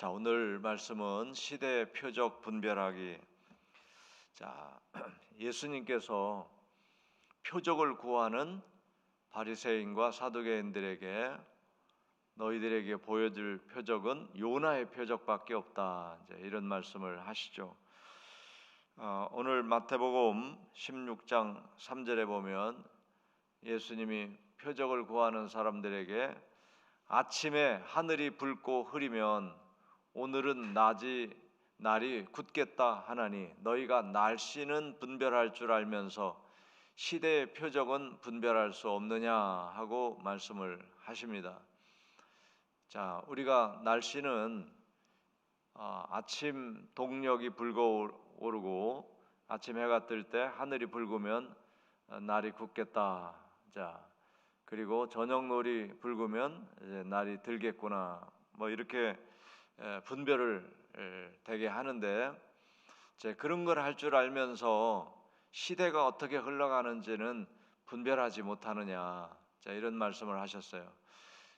자, 오늘 말씀은 시대 표적 분별하기. 자, 예수님께서 표적을 구하는 바리새인과 사두개인들에게 너희들에게 보여줄 표적은 요나의 표적밖에 없다. 이제 이런 말씀을 하시죠. 어, 오늘 마태복음 16장 3절에 보면 예수님이 표적을 구하는 사람들에게 아침에 하늘이 붉고 흐리면 오늘은 낮이 날이 굳겠다 하나니 너희가 날씨는 분별할 줄 알면서 시대의 표적은 분별할 수 없느냐 하고 말씀을 하십니다. 자, 우리가 날씨는 어, 아침 동력이 불어오르고 아침 해가 뜰 때 하늘이 붉으면 어, 날이 굳겠다. 자, 그리고 저녁 놀이 붉으면 날이 들겠구나. 뭐 이렇게 분별을 되게 하는데 이제 그런 걸 할 줄 알면서 시대가 어떻게 흘러가는지는 분별하지 못하느냐. 자, 이런 말씀을 하셨어요.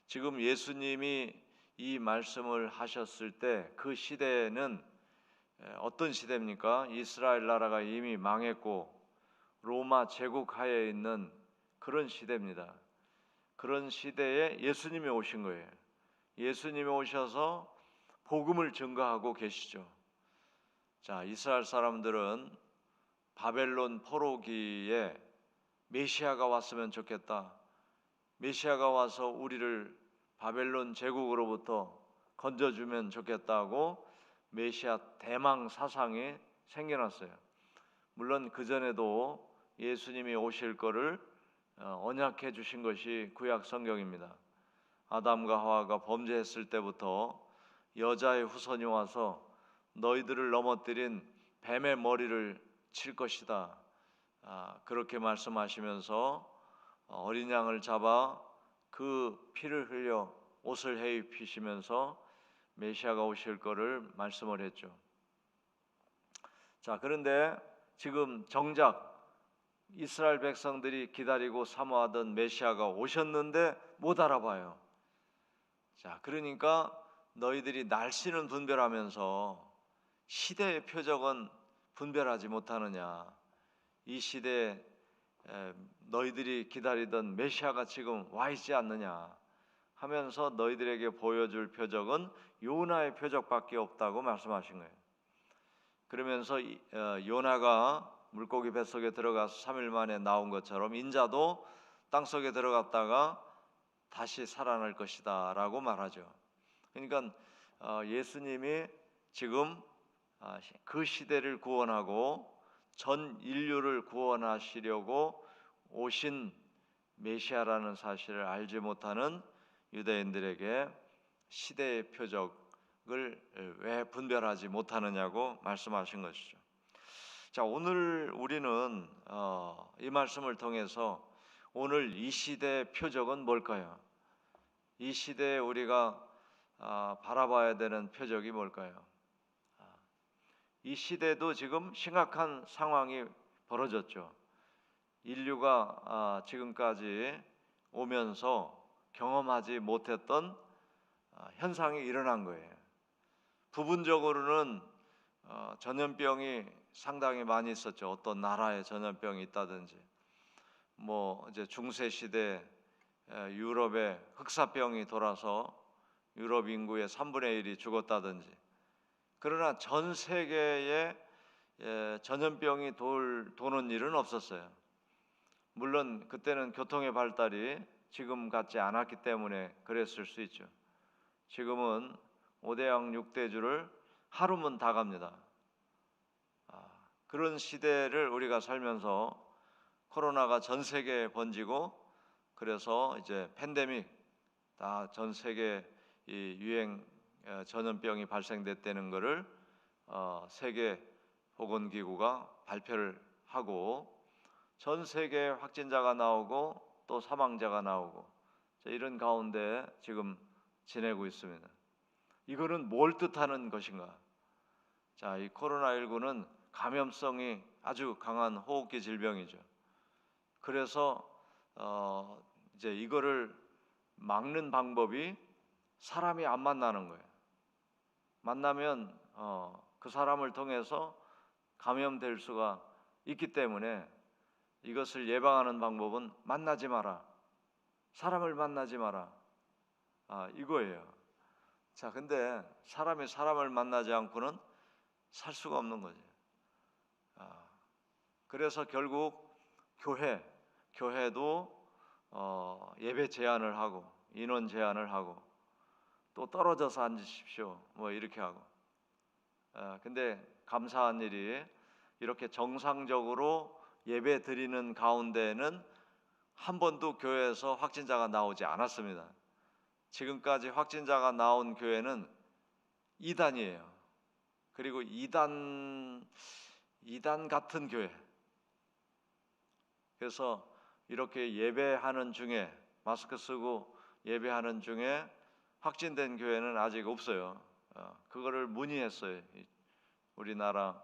지금 예수님이 이 말씀을 하셨을 때 그 시대는 어떤 시대입니까? 이스라엘 나라가 이미 망했고 로마 제국 하에 있는 그런 시대입니다. 그런 시대에 예수님이 오신 거예요. 예수님이 오셔서 복음을 증거하고 계시죠. 자, 이스라엘 사람들은 바벨론 포로기에 메시아가 왔으면 좋겠다. 메시아가 와서 우리를 바벨론 제국으로부터 건져주면 좋겠다고 메시아 대망 사상이 생겨났어요. 물론 그 전에도 예수님이 오실 것을 어, 언약해 주신 것이 구약 성경입니다. 아담과 하와가 범죄했을 때부터 여자의 후손이 와서 너희들을 넘어뜨린 뱀의 머리를 칠 것이다. 아, 그렇게 말씀하시면서 어린 양을 잡아 그 피를 흘려 옷을 해 입히시면서 메시아가 오실 것을 말씀을 했죠. 자, 그런데 지금 정작 이스라엘 백성들이 기다리고 사모하던 메시아가 오셨는데 못 알아봐요. 자, 그러니까 너희들이 날씨는 분별하면서 시대의 표적은 분별하지 못하느냐? 이 시대에 너희들이 기다리던 메시아가 지금 와 있지 않느냐? 하면서 너희들에게 보여줄 표적은 요나의 표적밖에 없다고 말씀하신 거예요. 그러면서 어, 요나가 물고기 뱃속에 들어가서 3일 만에 나온 것처럼 인자도 땅속에 들어갔다가 다시 살아날 것이다라고 말하죠. 그러니까 어, 예수님이 지금 아, 그 시대를 구원하고 전 인류를 구원하시려고 오신 메시아라는 사실을 알지 못하는 유대인들에게 시대의 표적을 왜 분별하지 못하느냐고 말씀하신 것이죠. 자, 오늘 우리는 어, 이 말씀을 통해서 오늘 이 시대의 표적은 뭘까요? 이 시대에 우리가 아, 바라봐야 되는 표적이 뭘까요? 아, 이 시대도 지금 심각한 상황이 벌어졌죠. 인류가 아, 지금까지 오면서 경험하지 못했던 현상이 일어난 거예요. 부분적으로는 어, 전염병이 상당히 많이 있었죠. 어떤 나라에 전염병이 있다든지, 뭐 이제 중세 시대 유럽에 흑사병이 돌아서 유럽 인구의 3분의 1이 죽었다든지 그러나 전 세계에 예, 전염병이 돌, 도는 일은 없었어요. 물론 그때는 교통의 발달이 지금 같지 않았기 때문에 그랬을 수 있죠. 지금은 5대양 6대주를 하루면 다 갑니다. 아, 그런 시대를 우리가 살면서 코로나가 전 세계에 번지고 그래서 이제 팬데믹 다 전 세계 이 유행 어, 전염병이 발생됐다는 것을 어, 세계 보건기구가 발표를 하고 전 세계 확진자가 나오고 또 사망자가 나오고 이런 가운데 지금 지내고 있습니다. 이거는 뭘 뜻하는 것인가? 자, 이 코로나19는 감염성이 아주 강한 호흡기 질병이죠. 그래서 어, 이제 이거를 막는 방법이 사람이 안 만나는 거예요. 만나면 어, 그 사람을 통해서 감염될 수가 있기 때문에 이것을 예방하는 방법은 만나지 마라. 사람을 만나지 마라. 아, 이거예요. 자, 근데 사람이 사람을 만나지 않고는 살 수가 없는 거죠. 아, 그래서 결국 교회, 교회도 어, 예배 제한을 하고 인원 제한을 하고 또 떨어져서 앉으십시오. 뭐 이렇게 하고. 아, 근데 감사한 일이 이렇게 정상적으로 예배 드리는 가운데는 한 번도 교회에서 확진자가 나오지 않았습니다. 지금까지 확진자가 나온 교회는 2단이에요. 그리고 2단 2단 같은 교회. 그래서 이렇게 예배하는 중에 마스크 쓰고 예배하는 중에 확진된 교회는 아직 없어요. 어, 그거를 문의했어요. 이 우리나라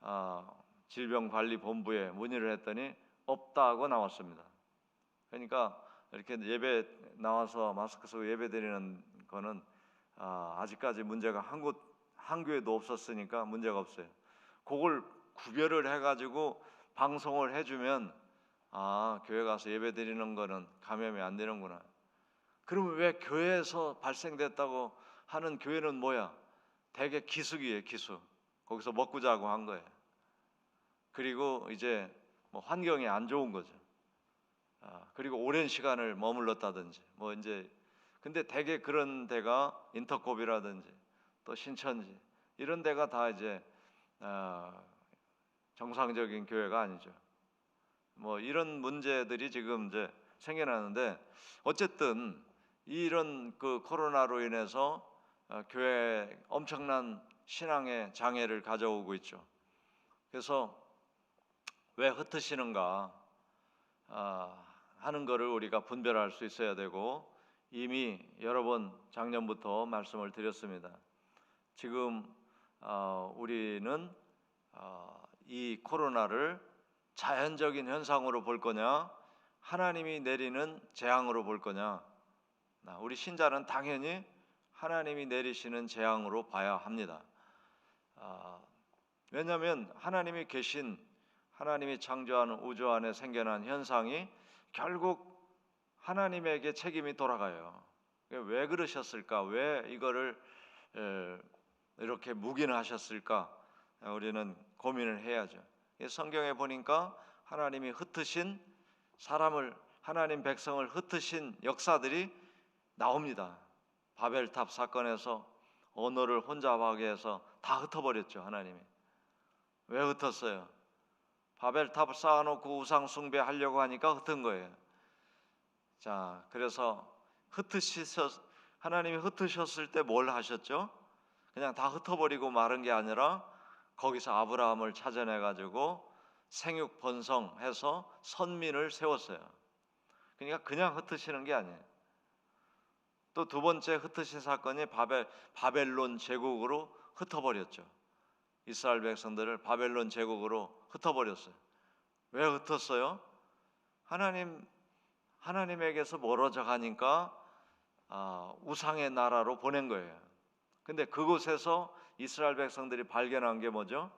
아, 질병관리본부에 문의를 했더니 없다고 나왔습니다. 그러니까 이렇게 예배 나와서 마스크 쓰고 예배 드리는 거는 아, 아직까지 문제가 한 곳, 한 교회도 없었으니까 문제가 없어요. 그걸 구별을 해가지고 방송을 해주면 아 교회 가서 예배 드리는 거는 감염이 안 되는구나. 그러면 왜 교회에서 발생됐다고 하는 교회는 뭐야? 대개 기숙이에요, 기숙. 거기서 먹고 자고 한 거예요. 그리고 이제 뭐 환경이 안 좋은 거죠. 아, 그리고 오랜 시간을 머물렀다든지 뭐 이제 근데 대개 그런 데가 인터콥이라든지 또 신천지 이런 데가 다 이제 아, 정상적인 교회가 아니죠. 뭐 이런 문제들이 지금 이제 생겨나는데 어쨌든 이런 그 코로나로 인해서 어, 교회 엄청난 신앙의 장애를 가져오고 있죠. 그래서 왜 흩으시는가 아, 하는 것을 우리가 분별할 수 있어야 되고 이미 여러 번 작년부터 말씀을 드렸습니다. 지금 어, 우리는 어, 이 코로나를 자연적인 현상으로 볼 거냐, 하나님이 내리는 재앙으로 볼 거냐. 나, 우리 신자는 당연히 하나님이 내리시는 재앙으로 봐야 합니다. 아, 왜냐하면 하나님이 계신 하나님이 창조하는 우주 안에 생겨난 현상이 결국 하나님에게 책임이 돌아가요. 왜 그러셨을까? 왜 이거를 에, 이렇게 묵인하셨을까? 우리는 고민을 해야죠. 이 성경에 보니까 하나님이 흩으신 사람을 하나님 백성을 흩으신 역사들이 나옵니다. 바벨탑 사건에서 언어를 혼잡하게 해서 다 흩어버렸죠 하나님이. 왜 흩었어요? 바벨탑을 쌓아놓고 우상 숭배하려고 하니까 흩은 거예요. 자, 그래서 흩으셨 하나님이 흩으셨을 때 뭘 하셨죠? 그냥 다 흩어버리고 마른 게 아니라 거기서 아브라함을 찾아내 가지고 생육 번성해서 선민을 세웠어요. 그러니까 그냥 흩으시는 게 아니에요. 또 두 번째 흩으신 사건이 바벨 바벨론 제국으로 흩어버렸죠. 이스라엘 백성들을 바벨론 제국으로 흩어버렸어요. 왜 흩었어요? 하나님 하나님에게서 멀어져 가니까 아, 우상의 나라로 보낸 거예요. 근데 그곳에서 이스라엘 백성들이 발견한 게 뭐죠?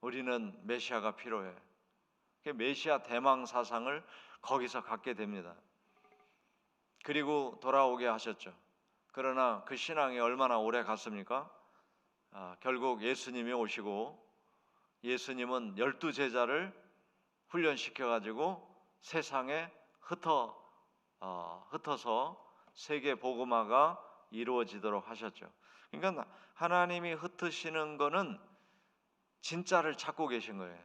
우리는 메시아가 필요해. 그 메시아 대망 사상을 거기서 갖게 됩니다. 그리고 돌아오게 하셨죠. 그러나 그 신앙이 얼마나 오래 갔습니까? 아, 결국 예수님이 오시고 예수님은 열두 제자를 훈련시켜 가지고 세상에 흩어 어, 흩어서 세계 복음화가 이루어지도록 하셨죠. 그러니까 하나님이 흩으시는 거는 진짜를 찾고 계신 거예요.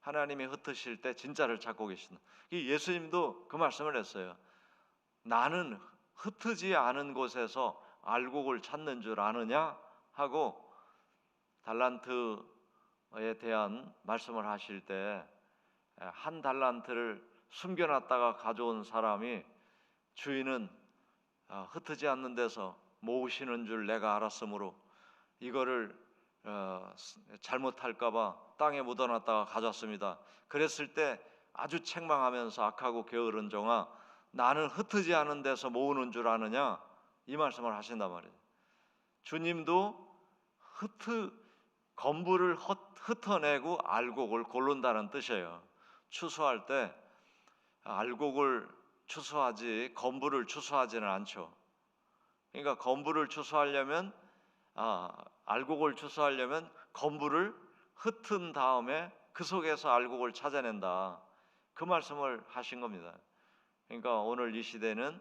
하나님이 흩으실 때 진짜를 찾고 계신다. 예수님도 그 말씀을 했어요. 나는 흩어지 않은 곳에서 알곡을 찾는 줄 아느냐 하고 달란트에 대한 말씀을 하실 때 한 달란트를 숨겨놨다가 가져온 사람이 주인은 아, 흩어지 않는 데서 모으시는 줄 내가 알았으므로 이거를 어, 잘못할까봐 땅에 묻어놨다가 가졌습니다. 그랬을 때 아주 책망하면서 악하고 게으른 종아 나는 흩어지 않은 데서 모으는 줄 아느냐 이 말씀을 하신단 말이에요. 주님도 건물을 헛, 흩어내고 알곡을 고른다는 뜻이에요. 추수할 때 알곡을 추수하지 건물을 추수하지는 않죠. 그러니까 건물을 추수하려면 아, 알곡을 추수하려면 건물을 흩은 다음에 그 속에서 알곡을 찾아낸다. 그 말씀을 하신 겁니다. 그러니까 오늘 이 시대는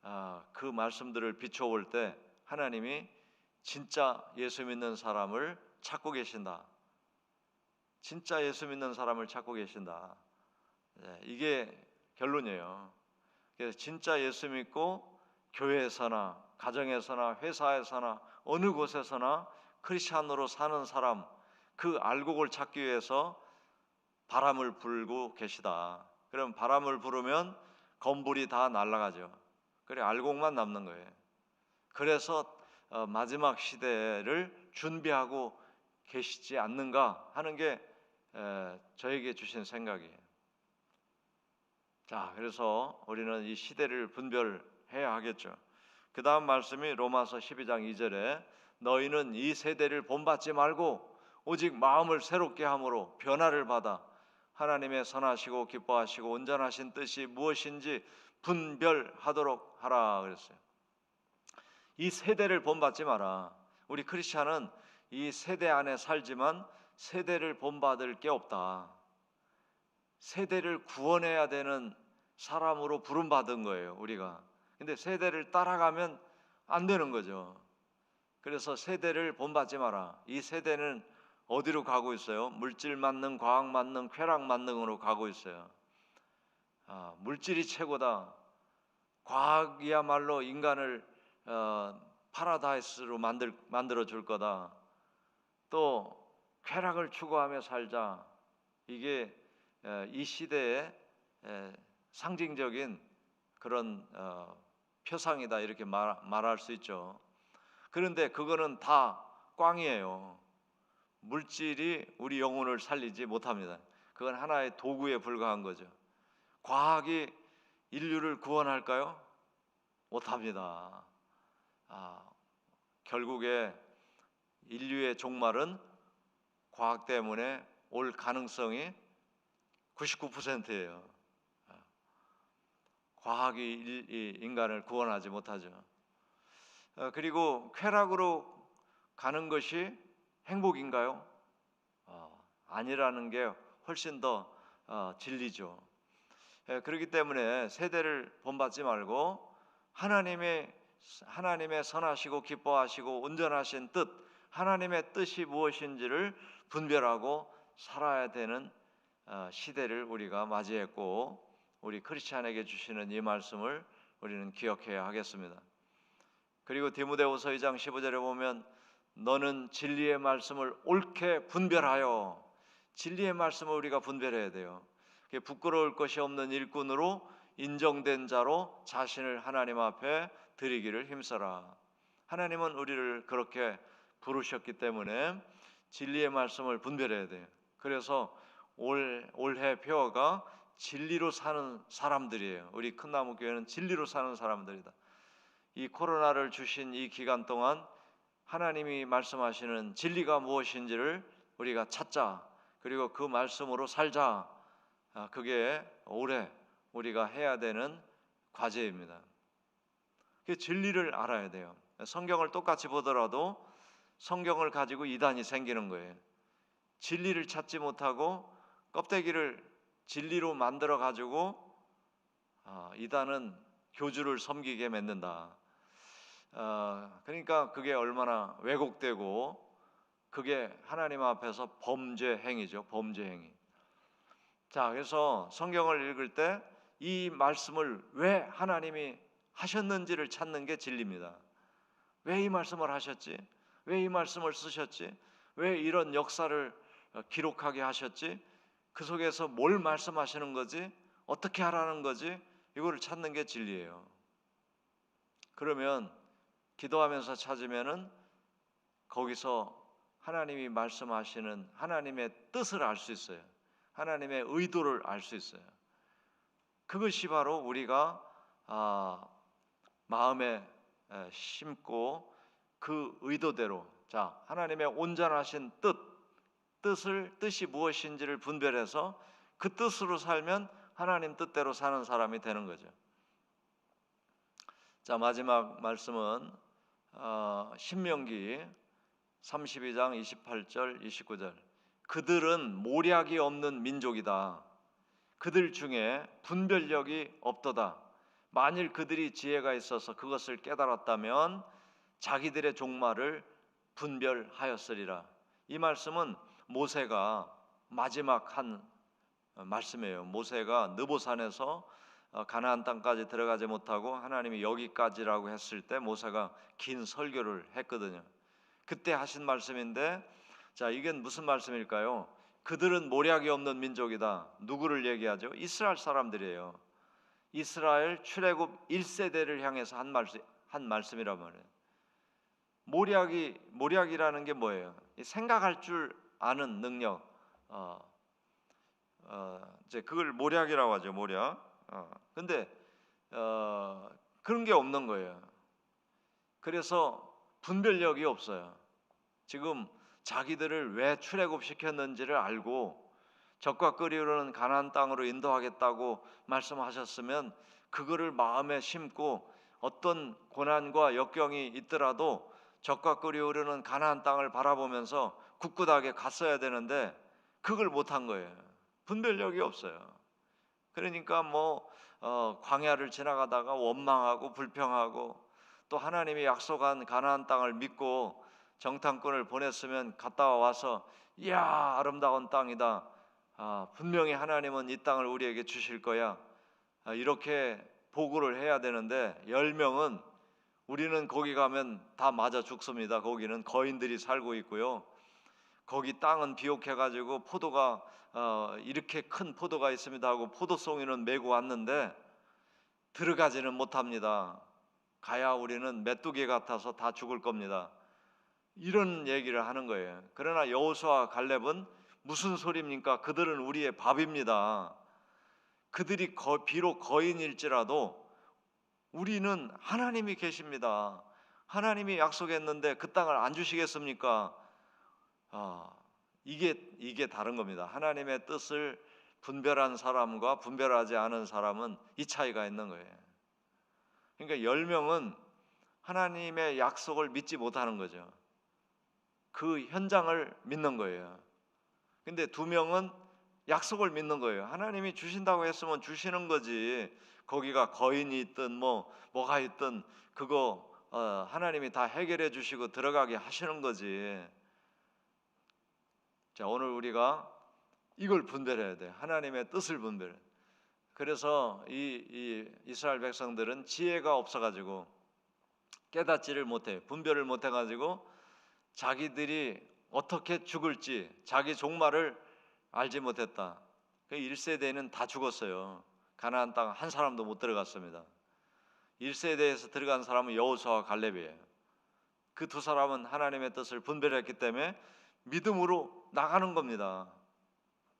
아, 그 말씀들을 비춰볼 때 하나님이 진짜 예수 믿는 사람을 찾고 계신다. 진짜 예수 믿는 사람을 찾고 계신다. 네, 이게 결론이에요. 그래서 진짜 예수 믿고 교회에서나 가정에서나 회사에서나 어느 곳에서나 크리스천으로 사는 사람 그 알곡을 찾기 위해서 바람을 불고 계시다. 그럼 바람을 부르면 건불이 다 날아가죠. 그래 알곡만 남는 거예요. 그래서 어, 마지막 시대를 준비하고 계시지 않는가 하는 게 에, 저에게 주신 생각이에요. 자, 그래서 우리는 이 시대를 분별해야 하겠죠. 그 다음 말씀이 로마서 12장 2절에 너희는 이 세대를 본받지 말고 오직 마음을 새롭게 함으로 변화를 받아 하나님의 선하시고 기뻐하시고 온전하신 뜻이 무엇인지 분별하도록 하라 그랬어요. 이 세대를 본받지 마라. 우리 크리스천은 이 세대 안에 살지만 세대를 본받을 게 없다. 세대를 구원해야 되는 사람으로 부름받은 거예요, 우리가. 근데 세대를 따라가면 안 되는 거죠. 그래서 세대를 본받지 마라. 이 세대는 어디로 가고 있어요? 물질 만능, 과학 만능, 쾌락 만능으로 가고 있어요. 아, 물질이 최고다. 과학이야말로 인간을 어, 파라다이스로 만들 만들어 줄 거다. 또 쾌락을 추구하며 살자. 이게 에, 이 시대의 에, 상징적인 그런 어, 표상이다 이렇게 말, 말할 수 있죠. 그런데 그거는 다 꽝이에요. 물질이 우리 영혼을 살리지 못합니다. 그건 하나의 도구에 불과한 거죠. 과학이 인류를 구원할까요? 못합니다. 아, 결국에 인류의 종말은 과학 때문에 올 가능성이 99%예요. 과학이 인간을 구원하지 못하죠. 어, 그리고 쾌락으로 가는 것이 행복인가요? 어, 아니라는 게 훨씬 더 어, 진리죠. 예, 그렇기 때문에 세대를 본받지 말고 하나님의 하나님의 선하시고 기뻐하시고 온전하신 뜻, 하나님의 뜻이 무엇인지를 분별하고 살아야 되는 어, 시대를 우리가 맞이했고 우리 크리스찬에게 주시는 이 말씀을 우리는 기억해야 하겠습니다. 그리고 디모데후서 2장 15절에 보면 너는 진리의 말씀을 옳게 분별하여 진리의 말씀을 우리가 분별해야 돼요. 부끄러울 것이 없는 일꾼으로 인정된 자로 자신을 하나님 앞에 드리기를 힘써라. 하나님은 우리를 그렇게 부르셨기 때문에 진리의 말씀을 분별해야 돼요. 그래서 올 올해 표어가 진리로 사는 사람들이에요. 우리 큰나무 교회는 진리로 사는 사람들이다. 이 코로나를 주신 이 기간 동안 하나님이 말씀하시는 진리가 무엇인지를 우리가 찾자. 그리고 그 말씀으로 살자. 아, 그게 올해 우리가 해야 되는 과제입니다. 그 진리를 알아야 돼요. 성경을 똑같이 보더라도 성경을 가지고 이단이 생기는 거예요. 진리를 찾지 못하고 껍데기를 진리로 만들어 가지고 아, 이단은 교주를 섬기게 맺는다. 어, 그러니까 그게 얼마나 왜곡되고 그게 하나님 앞에서 범죄 행위죠. 범죄 행위. 자, 그래서 성경을 읽을 때 이 말씀을 왜 하나님이 하셨는지를 찾는 게 진리입니다. 왜 이 말씀을 하셨지? 왜 이 말씀을 쓰셨지? 왜 이런 역사를 기록하게 하셨지? 그 속에서 뭘 말씀하시는 거지? 어떻게 하라는 거지? 이거를 찾는 게 진리예요. 그러면 기도하면서 찾으면은 거기서 하나님이 말씀하시는 하나님의 뜻을 알 수 있어요. 하나님의 의도를 알 수 있어요. 그것이 바로 우리가 아, 마음에 심고 그 의도대로 자 하나님의 온전하신 뜻 뜻을 뜻이 무엇인지를 분별해서 그 뜻으로 살면 하나님 뜻대로 사는 사람이 되는 거죠. 자 마지막 말씀은 어, 신명기 32장 28절 29절 그들은 모략이 없는 민족이다. 그들 중에 분별력이 없도다. 만일 그들이 지혜가 있어서 그것을 깨달았다면 자기들의 종말을 분별하였으리라. 이 말씀은 모세가 마지막 한 말씀이에요. 모세가 느보산에서 어, 가나안 땅까지 들어가지 못하고 하나님이 여기까지라고 했을 때 모세가 긴 설교를 했거든요. 그때 하신 말씀인데 자, 이게 무슨 말씀일까요? 그들은 모략이 없는 민족이다. 누구를 얘기하죠? 이스라엘 사람들이에요. 이스라엘 출애굽 1세대를 향해서 한 말씀 한 말씀이란 말이에요. 모략이 모략이라는 게 뭐예요? 이 생각할 줄 아는 능력. 어, 어, 이제 그걸 모략이라고 하죠. 모략. 어, 근데 어, 그런 게 없는 거예요. 그래서 분별력이 없어요. 지금 자기들을 왜 출애굽 시켰는지를 알고 적과 끓이오르는 가나안 땅으로 인도하겠다고 말씀하셨으면 그거를 마음에 심고 어떤 고난과 역경이 있더라도 적과 끓이오르는 가나안 땅을 바라보면서 굳굳하게 갔어야 되는데 그걸 못한 거예요. 분별력이 없어요. 그러니까 뭐 어, 광야를 지나가다가 원망하고 불평하고 또 하나님이 약속한 가나안 땅을 믿고 정탐꾼을 보냈으면 갔다 와서 이야 아름다운 땅이다. 아, 분명히 하나님은 이 땅을 우리에게 주실 거야. 아, 이렇게 보고를 해야 되는데 열 명은 우리는 거기 가면 다 맞아 죽습니다. 거기는 거인들이 살고 있고요. 거기 땅은 비옥해가지고 포도가 어, 이렇게 큰 포도가 있습니다 하고 포도송이는 메고 왔는데 들어가지는 못합니다. 가야 우리는 메뚜기 같아서 다 죽을 겁니다. 이런 얘기를 하는 거예요. 그러나 여호수아 갈렙은 무슨 소리입니까? 그들은 우리의 밥입니다. 그들이 거, 비록 거인일지라도 우리는 하나님이 계십니다. 하나님이 약속했는데 그 땅을 안 주시겠습니까? 아, 이게 이게 다른 겁니다. 하나님의 뜻을 분별한 사람과 분별하지 않은 사람은 이 차이가 있는 거예요. 그러니까 열 명은 하나님의 약속을 믿지 못하는 거죠. 그 현장을 믿는 거예요. 근데 두 명은 약속을 믿는 거예요. 하나님이 주신다고 했으면 주시는 거지. 거기가 거인이 있든 뭐 뭐가 있든 그거 어, 하나님이 다 해결해 주시고 들어가게 하시는 거지. 자 오늘 우리가 이걸 분별해야 돼. 하나님의 뜻을 분별. 그래서 이, 이 이스라엘 백성들은 지혜가 없어가지고 깨닫지를 못해, 분별을 못해가지고 자기들이 어떻게 죽을지 자기 종말을 알지 못했다. 그 1세대는 다 죽었어요. 가나안 땅 한 사람도 못 들어갔습니다. 1세대에서 들어간 사람은 여호수아와 갈렙이에요. 그 두 사람은 하나님의 뜻을 분별했기 때문에 믿음으로 나가는 겁니다.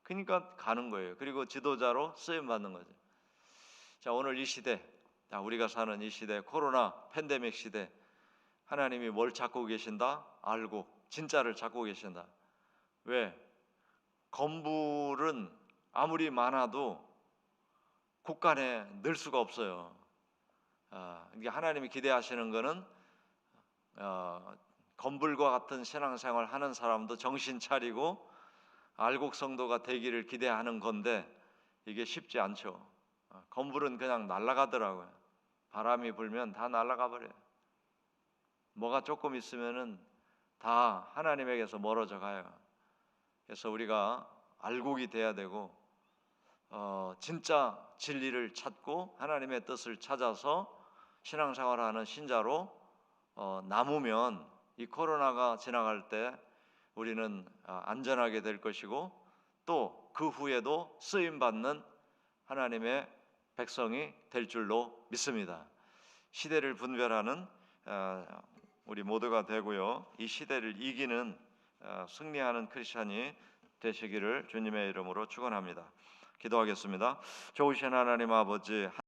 그러니까 가는 거예요. 그리고 지도자로 쓰임 받는 거죠. 자, 오늘 이 시대, 자, 우리가 사는 이 시대, 코로나 팬데믹 시대, 하나님이 뭘 찾고 계신다? 알고 진짜를 찾고 계신다. 왜? 건물은 아무리 많아도 국간에 늘 수가 없어요. 아, 이게 하나님이 기대하시는 것은 어, 건불과 같은 신앙생활 하는 사람도 정신 차리고 알곡 성도가 되기를 기대하는 건데 이게 쉽지 않죠. 어, 건불은 그냥 날아가더라고요. 바람이 불면 다 날아가 버려요. 뭐가 조금 있으면은 다 하나님에게서 멀어져 가요. 그래서 우리가 알곡이 돼야 되고 어, 진짜 진리를 찾고 하나님의 뜻을 찾아서 신앙생활하는 신자로 어, 남으면 이 코로나가 지나갈 때 우리는 아, 안전하게 될 것이고 또 그 후에도 쓰임 받는 하나님의 백성이 될 줄로 믿습니다. 시대를 분별하는 어, 우리 모두가 되고요. 이 시대를 이기는 어, 승리하는 크리스천이 되시기를 주님의 이름으로 축원합니다. 기도하겠습니다. 좋으신 하나님 아버지